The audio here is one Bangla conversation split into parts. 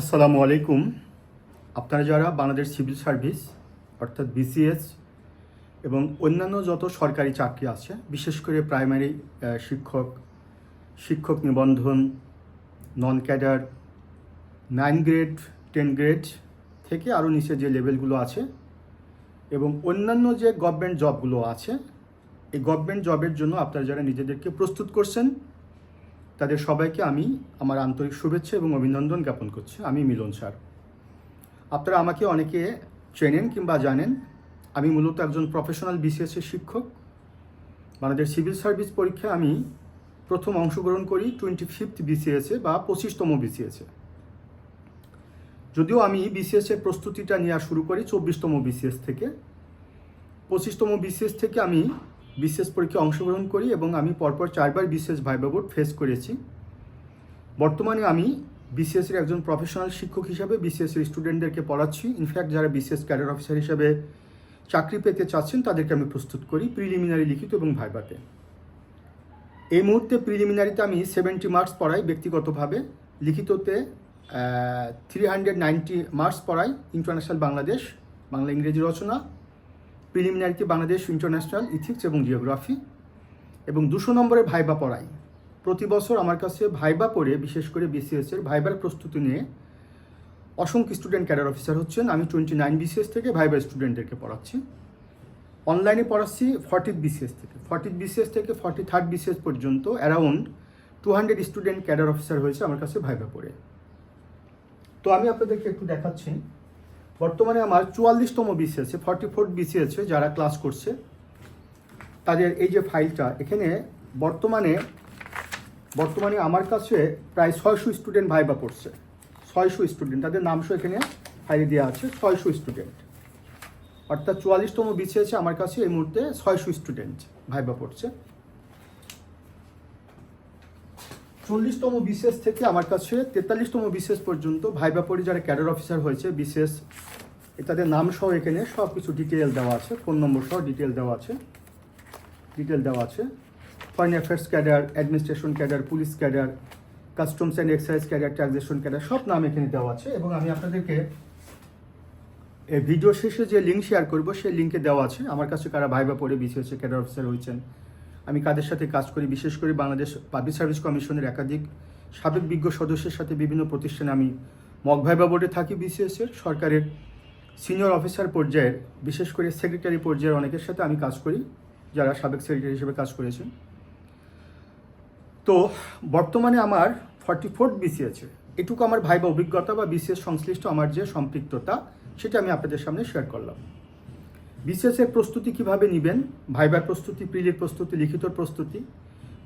আসসালামু আলাইকুম। আপনারা যারা বাংলাদেশ সিভিল সার্ভিস, অর্থাৎ বিসিএস এবং অন্যান্য যত সরকারি চাকরি আছে, বিশেষ করে প্রাইমারি শিক্ষক শিক্ষক নিবন্ধন non cadre nine grade ten grade থেকে আরও নিচে যে লেভেলগুলো আছে এবং অন্যান্য যে গভর্নমেন্ট জবগুলো আছে, এই গভর্নমেন্ট জবের জন্য আপনারা যারা নিজেদেরকে প্রস্তুত করছেন তাদের সবাইকে আমি আমার আন্তরিক শুভেচ্ছা এবং অভিনন্দন জ্ঞাপন করছি। আমি মিলন স্যার। আপনারা আমাকে অনেকে চেনেন কিংবা জানেন। আমি মূলত একজন প্রফেশনাল বিসিএস এর শিক্ষক। বাংলাদেশ সিভিল সার্ভিস পরীক্ষায় আমি প্রথম অংশগ্রহণ করি টোয়েন্টি ফিফথ বিসিএসে বা পঁচিশতম বিসিএসে যদিও আমি বিসিএস এর প্রস্তুতিটা নেওয়া শুরু করি চব্বিশতম বিসিএস থেকে। পঁচিশতম বিসিএস থেকে আমি বিসিএস পরীক্ষায় অংশগ্রহণ করি এবং আমি পরপর চারবার বিশেষ ভাইবা বোর্ড ফেস করেছি। বর্তমানে আমি বিসিএস এর একজন প্রফেশনাল শিক্ষক হিসাবে বিসিএস এর স্টুডেন্টদেরকে পড়াচ্ছি। ইনফ্যাক্ট যারা বিসিএস ক্যাডার অফিসার হিসাবে চাকরি পেতে চাচ্ছেন, তাদেরকে আমি প্রস্তুত করি প্রিলিমিনারি লিখিত এবং ভাইবাতে এই মুহূর্তে প্রিলিমিনারিতে আমি সেভেন্টি মার্কস পড়াই ব্যক্তিগতভাবে। লিখিততে থ্রি হান্ড্রেড নাইনটি মার্কস পড়াই ইন্টারন্যাশনাল বাংলাদেশ, বাংলা ইংরেজি রচনা। প্রিলিমিনারিতে বাংলাদেশ, ইন্টারন্যাশনাল, ইথিক্স এবং জিওগ্রাফি। এবং দুশো নম্বরে ভাইবা পড়াই। প্রতি বছর আমার কাছে ভাইবা পড়ে, বিশেষ করে বিসিএস এর ভাইবার প্রস্তুতি নিয়ে অসংখ্য স্টুডেন্ট ক্যাডার অফিসার হচ্ছেন। আমি টোয়েন্টি নাইন বিসিএস থেকে ভাইবার স্টুডেন্টদেরকে পড়াচ্ছি। অনলাইনে পড়াচ্ছি ফর্টিথ বিসিএস থেকে। ফর্টিথ বিসিএস থেকে ফর্টি থার্ড বিসিএস পর্যন্ত around two hundred student cadre officer হয়েছে আমার কাছে ভাইবা পড়ে। তো আমি আপনাদেরকে একটু দেখাচ্ছি। বর্তমানে আমার চুয়াল্লিশতম বিসিএসে ফর্টি ফোর্থ বিসিএসে যারা ক্লাস করছে, তাদের এই যে ফাইলটা এখানে বর্তমানে বর্তমানে আমার কাছে প্রায় ছয়শো স্টুডেন্ট ভাইবা পড়ছে। ছয়শো স্টুডেন্ট তাদের নামসহ এখানে ফাইলে দেওয়া আছে, ছয়শো স্টুডেন্ট অর্থাৎ চুয়াল্লিশতম বিসিএসে আমার কাছে এই মুহূর্তে ছয়শো স্টুডেন্ট ভাইবা পড়ছে। চল্লিশতম বিশেষ থেকে আমার কাছে তেতাল্লিশতম বিশেষ পর্যন্ত ভাইবা পড়ে যারা ক্যাডার অফিসার হয়েছে বিসিএস তাদের নাম সহ এখানে সব কিছু ডিটেল দেওয়া আছে ফোন নম্বর সহ ডিটেল দেওয়া আছে ডিটেল দেওয়া আছে। Foreign affairs cadre administration cadre, police cadre customs and excise cadre transaction cadre, সব নাম এখানে দেওয়া আছে এবং আমি আপনাদেরকে ভিডিও শেষে যে লিঙ্ক শেয়ার করব, সেই লিঙ্কে দেওয়া আছে। আমার কাছে কারা ভাইবা পড়ে বিসিএস ক্যাডার অফিসার হয়েছেন আমি কাদের সাথে কাজ করি, বিশেষ করে বাংলাদেশ পাবলিক সার্ভিস কমিশনের একাধিক সাবেক বিজ্ঞ সদস্যের সাথে বিভিন্ন প্রতিষ্ঠানে আমি মক ভাইবা বোর্ডে থাকি বিসিএস এর। সরকারের সিনিয়র অফিসার পর্যায়ের, বিশেষ করে সেক্রেটারি পর্যায়ের অনেকের সাথে আমি কাজ করি, যারা সাবেক সেক্রেটারি হিসেবে কাজ করেছেন। তো বর্তমানে আমার ফর্টি ফোর্থ বিসিএসে এটুকু আমার ভাইবা অভিজ্ঞতা বা বিসিএস সংশ্লিষ্ট আমার যে সম্পৃক্ততা, সেটা আমি আপনাদের সামনে শেয়ার করলাম। এর প্রস্তুতি কীভাবে নেবেন? ভাইবার প্রস্তুতি প্রিলির প্রস্তুতি, লিখিত প্রস্তুতি।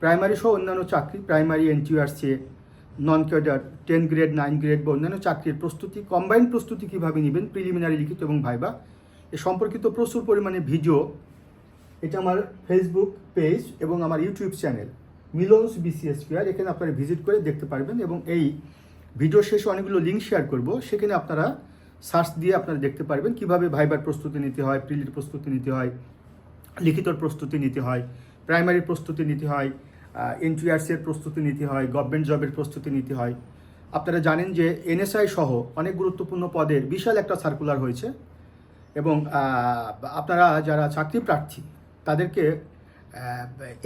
প্রাইমারি সহ অন্যান্য চাকরি, primary NTRC non cadre ten grade nine grade বা অন্যান্য চাকরির প্রস্তুতি কম্বাইন্ড প্রস্তুতি কীভাবে নেবেন? প্রিলিমিনারি লিখিত এবং ভাইবা। এ সম্পর্কিত প্রচুর পরিমাণে ভিডিও। এটা আমার ফেসবুক পেজ এবং আমার YouTube channel Milon's BCS fair এখানে আপনারা ভিজিট করে দেখতে পারবেন এবং এই ভিডিও শেষে অনেকগুলো লিঙ্ক শেয়ার করব। সেখানে আপনারা সার্চ দিয়ে আপনারা দেখতে পারবেন কীভাবে ভাইবার প্রস্তুতি নিতে হয় প্রিলির প্রস্তুতি নিতে হয় লিখিতর প্রস্তুতি নিতে হয়, প্রাইমারি প্রস্তুতি নিতে হয় এনটিআরসি এর প্রস্তুতি নিতে হয় গভর্নমেন্ট জবের প্রস্তুতি নিতে হয়। আপনারা জানেন যে এনএসআই সহ অনেক গুরুত্বপূর্ণ পদের বিশাল একটা সার্কুলার হয়েছে এবং আপনারা যারা চাকরি প্রার্থী, তাদেরকে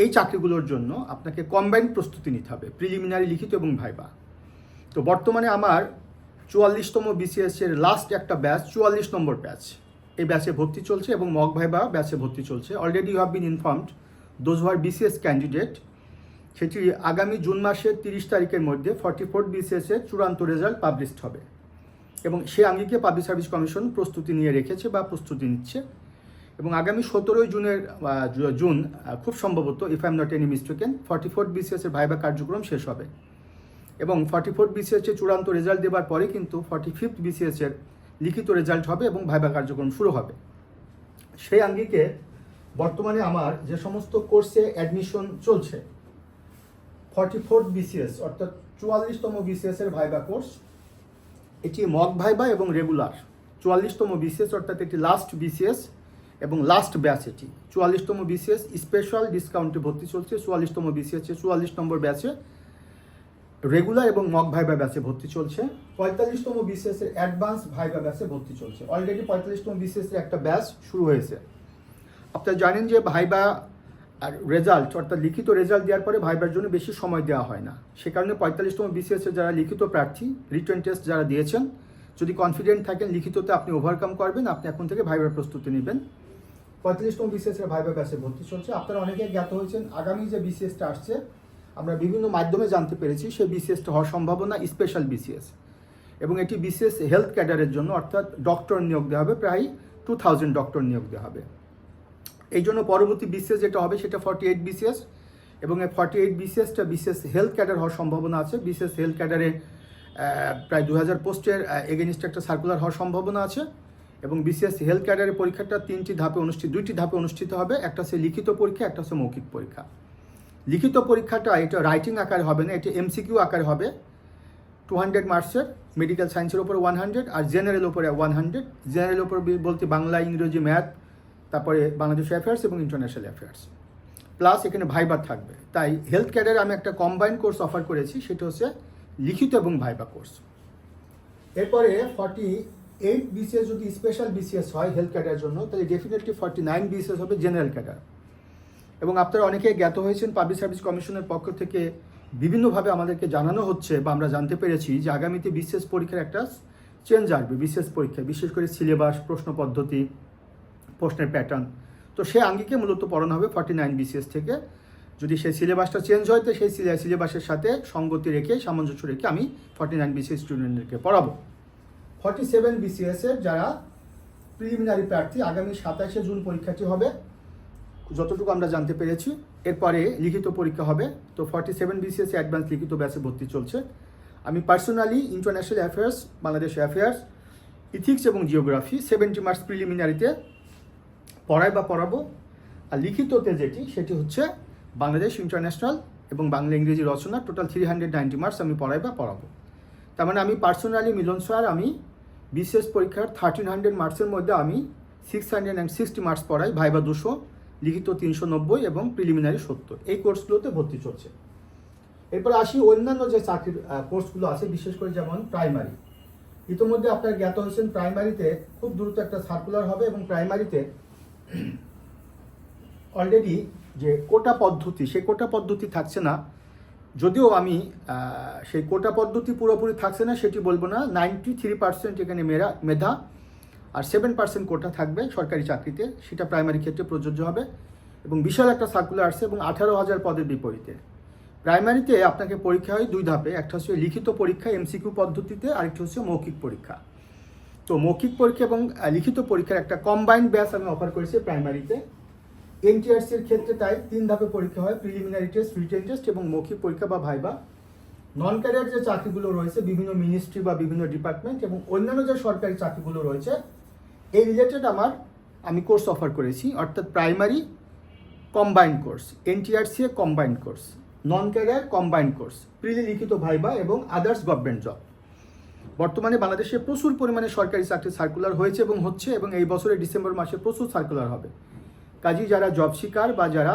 এই চাকরিগুলোর জন্য আপনাকে কম্বাইন্ড প্রস্তুতি নিতে হবে প্রিলিমিনারি লিখিত এবং ভাইবা। তো বর্তমানে আমার চুয়াল্লিশতম বিসিএস এর লাস্ট একটা ব্যাচ চুয়াল্লিশ নম্বর ব্যাচ এই ব্যাচে ভর্তি চলছে এবং মক ভাইবা ব্যাচে ভর্তি চলছে। Already you have been informed those who BCS candidate সেটি আগামী জুন মাসের তিরিশ তারিখের মধ্যে ফর্টি ফোর বিসিএস এর চূড়ান্ত রেজাল্ট পাবলিশড হবে। এবং সে আঙ্গিকে পাবলিক সার্ভিস কমিশন প্রস্তুতি নিয়ে রেখেছে বা প্রস্তুতি নিচ্ছে। এবং আগামী সতেরোই জুনের জুন খুব সম্ভবত if I am not any mistaken forty four BCS এর ভাইবা কার্যক্রম শেষ হবে। এবং ফর্টি ফোর বিসিএস এর চূড়ান্ত রেজাল্ট দেওয়ার পরে কিন্তু ফর্টি ফিফথ বিসিএস এর লিখিত রেজাল্ট হবে এবং ভাইবা কার্যক্রম শুরু হবে। সেই আঙ্গিকে বর্তমানে আমার যে সমস্ত কোর্সে অ্যাডমিশন চলছে ফর্টি ফোর্থ বিসিএস অর্থাৎ চুয়াল্লিশতম বিসিএস এর ভাইবা কোর্স এটি মক ভাইবা এবং রেগুলার চুয়াল্লিশতম বিসিএস অর্থাৎ এটি লাস্ট বিসিএস এবং লাস্ট ব্যাচ এটি। চুয়াল্লিশতম বিসিএস স্পেশাল ডিসকাউন্টে ভর্তি চলছে, চুয়াল্লিশতম বিসিএস চুয়াল্লিশ নম্বর ব্যাচে রেগুলার এবং মক ভাইবা ব্যাচে ভর্তি চলছে। পঁয়তাল্লিশতম এর অ্যাডভান্স ভাইবা ব্যাচে ভর্তি চলছে। অলরেডি পঁয়তাল্লিশতম এর একটা ব্যাচ শুরু হয়েছে। আপনারা জানেন যে ভাইবা আর রেজাল্ট অর্থাৎ লিখিত রেজাল্ট দেওয়ার পরে ভাইবার জন্য বেশি সময় দেওয়া হয় না। সে কারণে পঁয়তাল্লিশতম এর যারা লিখিত প্রার্থী রিটার্ন টেস্ট যারা দিয়েছেন, যদি কনফিডেন্ট থাকেন, লিখিততে আপনি ওভারকাম করবেন, আপনি এখন থেকে ভাইবার প্রস্তুতি নেবেন। পঁয়তাল্লিশতম বিসিএস এর ভাইবা ব্যাচে ভর্তি চলছে। আপনারা অনেকে জ্ঞাত হয়েছেন, আগামী যে বিসিএসটা আসছে আমরা বিভিন্ন মাধ্যমে জানতে পেরেছি সেই বিসিএসটা হওয়ার সম্ভাবনা স্পেশাল বিসিএস এবং এটি বিসিএস হেলথ ক্যাডারের জন্য, অর্থাৎ ডক্টর নিয়োগ দেওয়া হবে, প্রায় টু থাউজেন্ড ডক্টর নিয়োগ দেওয়া হবে। এই জন্য পরবর্তী বিসিএস যেটা হবে, সেটা ফর্টি এইট বিসিএস এবং এই ফর্টি এইট বিসিএসটা বিসিএস হেলথ ক্যাডার হওয়ার সম্ভাবনা আছে। বিসিএস হেলথ ক্যাডারে প্রায় দু হাজার পোস্টের এগেনিস্ট একটা সার্কুলার হওয়ার সম্ভাবনা আছে। এবং বিসিএস হেলথ ক্যাডারের পরীক্ষাটা তিনটি ধাপে অনুষ্ঠিত দুইটি ধাপে অনুষ্ঠিত হবে। একটা হচ্ছে লিখিত পরীক্ষা, একটা হচ্ছে মৌখিক পরীক্ষা। লিখিত পরীক্ষাটা, এটা রাইটিং আকারে হবে না, এটা এমসিকিউ আকারে হবে। টু হান্ড্রেড মার্কসের মেডিকেল সায়েন্সের ওপর ওয়ান হান্ড্রেড আর জেনারেল ওপরে ওয়ান হান্ড্রেড জেনারেল উপর বলতে বাংলা, ইংরেজি ম্যাথ তারপরে বাংলাদেশ অ্যাফেয়ার্স এবং ইন্টারন্যাশনাল অ্যাফেয়ার্স প্লাস এখানে ভাইবার থাকবে। তাই হেলথ ক্যাডারে আমি একটা কম্বাইন কোর্স অফার করেছি, সেটা হচ্ছে লিখিত এবং ভাইবা কোর্স এরপরে ফর্টি এইট বিসিএস যদি স্পেশাল বিসিএস হয় হেলথ ক্যাডারের জন্য, তাহলে ডেফিনেটলি ফর্টি নাইন বিসিএস হবে জেনারেল ক্যাডার এবং আপনারা অনেকে জ্ঞাত হয়েছেন পাবলিক সার্ভিস কমিশনের পক্ষ থেকে বিভিন্নভাবে আমাদেরকে জানানো হচ্ছে বা আমরা জানতে পেরেছি যে আগামীতে বিশেষ পরীক্ষার একটা চেঞ্জ আসবে, বিশেষ পরীক্ষায় বিশেষ করে সিলেবাস প্রশ্ন পদ্ধতি, প্রশ্নের প্যাটার্ন তো সে আঙ্গিকে মূলত পড়ানো হবে ফর্টি নাইন বিসিএস থেকে। যদি সেই সিলেবাসটা চেঞ্জ হয়, তো সেই সিলেবাসের সাথে সঙ্গতি রেখে, সামঞ্জস্য রেখে আমি ফর্টি নাইন বিসিএস স্টুডেন্টদেরকে পড়াবো। ফর্টি সেভেন বিসিএসের যারা প্রিলিমিনারি প্রার্থী, আগামী সাতাশে জুন পরীক্ষাটি হবে যতটুকু আমরা জানতে পেরেছি, এরপরে লিখিত পরীক্ষা হবে। তো ফর্টি সেভেন বিসিএস অ্যাডভান্স লিখিত ব্যাচে ভর্তি চলছে। আমি personally international affairs Bangladesh affairs ethics এবং জিওগ্রাফি সেভেন্টি মার্কস প্রিলিমিনারিতে পড়াই বা পড়াবো। আর লিখিততে যেটি, সেটি হচ্ছে বাংলাদেশ ইন্টারন্যাশনাল এবং বাংলা ইংরেজি রচনা total three hundred ninety marks আমি পড়াই বা পড়াবো। তার মানে আমি পার্সোনালি মিলন স্যার, আমি বিশেষ পরীক্ষার থার্টিন হান্ড্রেড মার্কসের মধ্যে আমি six hundred and sixty marks পড়াই, ভাইবা দুশো। লিখিত তিনশো নব্বই এবং প্রিলিমিনারি সত্তর। এই কোর্সগুলোতে ভর্তি চলছে। এরপর আসি অন্যান্য যে চাকরির কোর্সগুলো আছে, বিশেষ করে যেমন প্রাইমারি। ইতিমধ্যে আপনার জ্ঞাত হয়েছেন, প্রাইমারিতে খুব দ্রুত একটা সার্কুলার হবে এবং প্রাইমারিতে অলরেডি যে কোটা পদ্ধতি, সেই কোটা পদ্ধতি থাকছে না। যদিও আমি সেই কোটা পদ্ধতি পুরোপুরি থাকছে না, সেটি বলব না। নাইনটি থ্রি পার্সেন্ট এখানে মেধা মেধা। আর সেভেন পার্সেন্ট কোটা থাকবে সরকারি চাকরিতে, সেটা প্রাইমারি ক্ষেত্রে প্রযোজ্য হবে এবং বিশাল একটা সার্কুলার আসছে এবং আঠারো হাজার পদের বিপরীতে। প্রাইমারিতে আপনাকে পরীক্ষা হয় দুই ধাপে, একটা হচ্ছে লিখিত পরীক্ষা এমসিকিউ পদ্ধতিতে আরেকটি হচ্ছে মৌখিক পরীক্ষা। তো মৌখিক পরীক্ষা এবং লিখিত পরীক্ষার একটা কম্বাইন্ড ব্যাচ আমি অফার করেছি প্রাইমারিতে এনটিআরসির ক্ষেত্রে তাই তিন ধাপে পরীক্ষা হয় প্রিলিমিনারি টেস্ট রিটেন টেস্ট এবং মৌখিক পরীক্ষা বা ভাইবা। নন ক্যারিয়ার যে চাকরিগুলো রয়েছে, বিভিন্ন মিনিস্ট্রি বা বিভিন্ন ডিপার্টমেন্ট এবং অন্যান্য যে সরকারি চাকরিগুলো রয়েছে, এই রিলেটেড আমার আমি কোর্স অফার করেছি, অর্থাৎ প্রাইমারি কম্বাইন্ড কোর্স এনটিআরসি এ combined course non career combined course prelim লিখিত ভাইবা এবং আদার্স গভর্নমেন্ট জব বর্তমানে বাংলাদেশে প্রচুর পরিমাণে সরকারি চাকরি সার্কুলার হয়েছে এবং হচ্ছে এবং এই বছরের ডিসেম্বর মাসে প্রচুর সার্কুলার হবে। কাজেই যারা জব শিকার বা যারা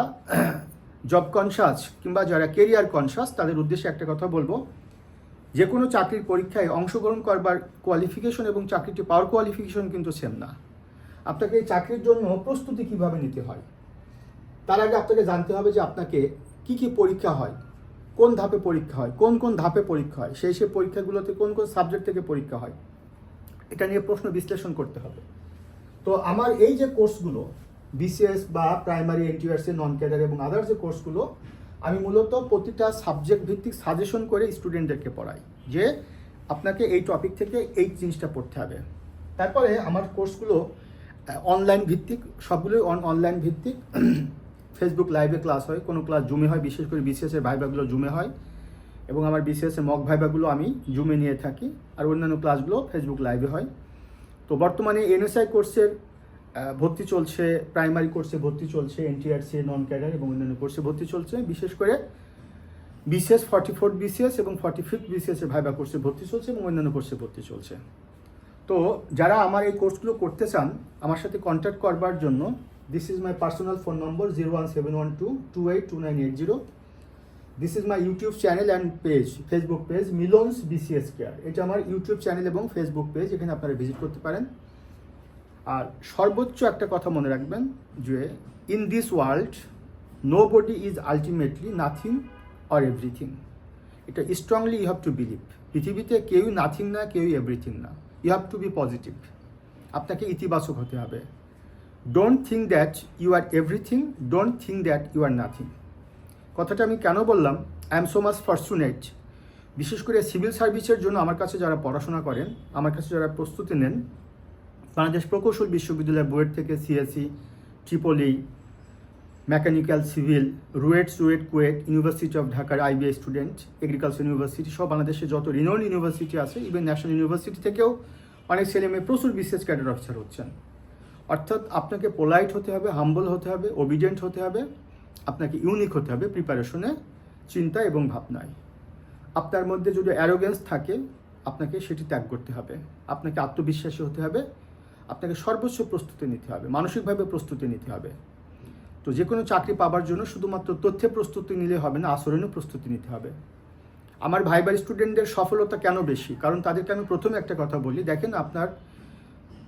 জব কনসাস কিংবা যারা কেরিয়ার কনসাস তাদের উদ্দেশ্যে একটা কথা বলব। যে কোনো চাকরির পরীক্ষায় অংশগ্রহণ করবার কোয়ালিফিকেশন এবং চাকরিটি পাওয়ার কোয়ালিফিকেশন কিন্তু সেম না। আপনাকে এই চাকরির জন্য প্রস্তুতি কীভাবে নিতে হয়? তার আগে আপনাকে জানতে হবে যে আপনাকে কি কি পরীক্ষা হয়, কোন ধাপে পরীক্ষা হয়, কোন কোন ধাপে পরীক্ষা হয়, সেই সেই পরীক্ষাগুলোতে কোন কোন সাবজেক্ট থেকে পরীক্ষা হয়, এটা নিয়ে প্রশ্ন বিশ্লেষণ করতে হবে। তো আমার এই যে কোর্সগুলো বিসিএস বা প্রাইমারি এনটিআরসি নন ক্যাডার এবং আদার যে কোর্সগুলো আমি মূলত প্রতিটা সাবজেক্ট ভিত্তিক সাজেশন করে স্টুডেন্টদেরকে পড়াই যে আপনাকে এই টপিক থেকে এই জিনিসটা পড়তে হবে। তারপরে আমার কোর্সগুলো অনলাইন ভিত্তিক, সবগুলোই অন অনলাইন ভিত্তিক। ফেসবুক লাইভে ক্লাস হয়, কোনো ক্লাস জুমে হয়, বিশেষ করে বিসিএসের ভাইভাগুলো জুমে হয় এবং আমার বিসিএসের মক ভাইভাগুলো আমি জুমে নিয়ে থাকি। আর অন্যান্য ক্লাসগুলো ফেসবুক লাইভে হয়। তো বর্তমানে এনএসআই কোর্সের ভর্তি চলছে প্রাইমারি কোর্সে ভর্তি চলছে এনটিআরসি নন ক্যাডার এবং অন্যান্য কোর্সে ভর্তি চলছে। বিশেষ করে বিসিএস ফর্টি ফোর্থ বিসিএস এবং ফর্টি ফিফথ বিসিএস এর ভাইবা কোর্সে ভর্তি চলছে এবং অন্যান্য কোর্সে ভর্তি চলছে। তো যারা আমার এই কোর্সগুলো করতে চান, আমার সাথে কন্ট্যাক্ট করবার জন্য this is my personal phone number zero one seven one two two eight two nine eight zero this is my YouTube channel and page Facebook page Milon's BCS care এটা আমার ইউটিউব চ্যানেল এবং ফেসবুক পেজ এখানে আপনারা ভিজিট করতে পারেন। আর সর্বোচ্চ একটা কথা মনে রাখবেন যে in this world nobody is ultimately nothing or everything এটা strongly you have to believe পৃথিবীতে কেউই নাথিং না, কেউই এভরিথিং না। You have to be positive আপনাকে ইতিবাচক হতে হবে। Don't think that you are everything don't think that you are nothing কথাটা আমি কেন বললাম? I am so much fortunate বিশেষ করে সিভিল সার্ভিসের জন্য আমার কাছে যারা পড়াশোনা করেন, আমার কাছে যারা প্রস্তুতি নেন বাংলাদেশ প্রকৌশল বিশ্ববিদ্যালয় বুয়েট থেকে CSC, triple E mechanical, civil, RUET, SUET, KUET, university of ঢাকার আইবিআই স্টুডেন্ট, এগ্রিকালচার ইউনিভার্সিটি সব বাংলাদেশে যত রিনোন ইউনিভার্সিটি আছে ইভেন ন্যাশনাল ইউনিভার্সিটি থেকেও অনেক ছেলে মেয়ে প্রচুর বিশেষ ক্যাডার অফিসার হচ্ছেন। অর্থাৎ আপনাকে পোলাইট হতে হবে হাম্বল হতে হবে ওবিডিয়েন্ট হতে হবে, আপনাকে ইউনিক হতে হবে প্রিপারেশনে চিন্তা এবং ভাবনায়। আপনার মধ্যে যদি অ্যারোগেন্স থাকে, আপনাকে সেটি ত্যাগ করতে হবে। আপনাকে আত্মবিশ্বাসী হতে হবে আপনাকে সর্বোচ্চ প্রস্তুতি নিতে হবে, মানসিকভাবে প্রস্তুতি নিতে হবে। তো যে কোনো চাকরি পাবার জন্য শুধুমাত্র তথ্যে প্রস্তুতি নিলে হবে না আচরণেও প্রস্তুতি নিতে হবে। আমার ভাইবার স্টুডেন্টদের সফলতা কেন বেশি? কারণ তাদেরকে আমি প্রথমে একটা কথা বলি, দেখেন আপনার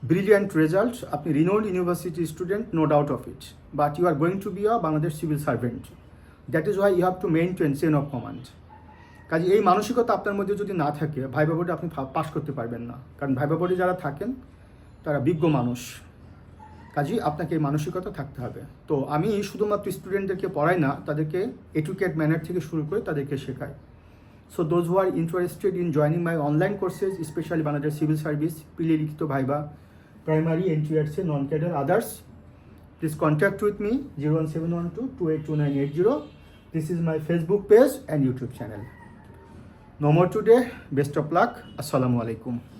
ব্রিলিয়ান্ট রেজাল্ট আপনি renowned university student no doubt of it but you are going to be a Bangladesh civil servant that is why you have to maintain chain of command কাজে এই মানসিকতা আপনার মধ্যে যদি না থাকে ভাইবা বোর্ডে আপনি পাশ করতে পারবেন না। কারণ ভাইবা বোর্ডে যারা থাকেন তারা বিজ্ঞ মানুষ কাজেই আপনাকে মানসিকতা থাকতে হবে তো আমি শুধুমাত্র স্টুডেন্টদেরকে পড়াই না, তাদেরকে এডুকেট ম্যানার থেকে শুরু করে তাদেরকে শেখাই so those who are interested in joining my online courses specially Bangladesh civil service prelim লিখিত viva primary NTRC non cadre others please contact with me zero one seven one two two eight two nine eight zero this is my Facebook page and YouTube channel No more today. Best of luck. Assalamu alaikum.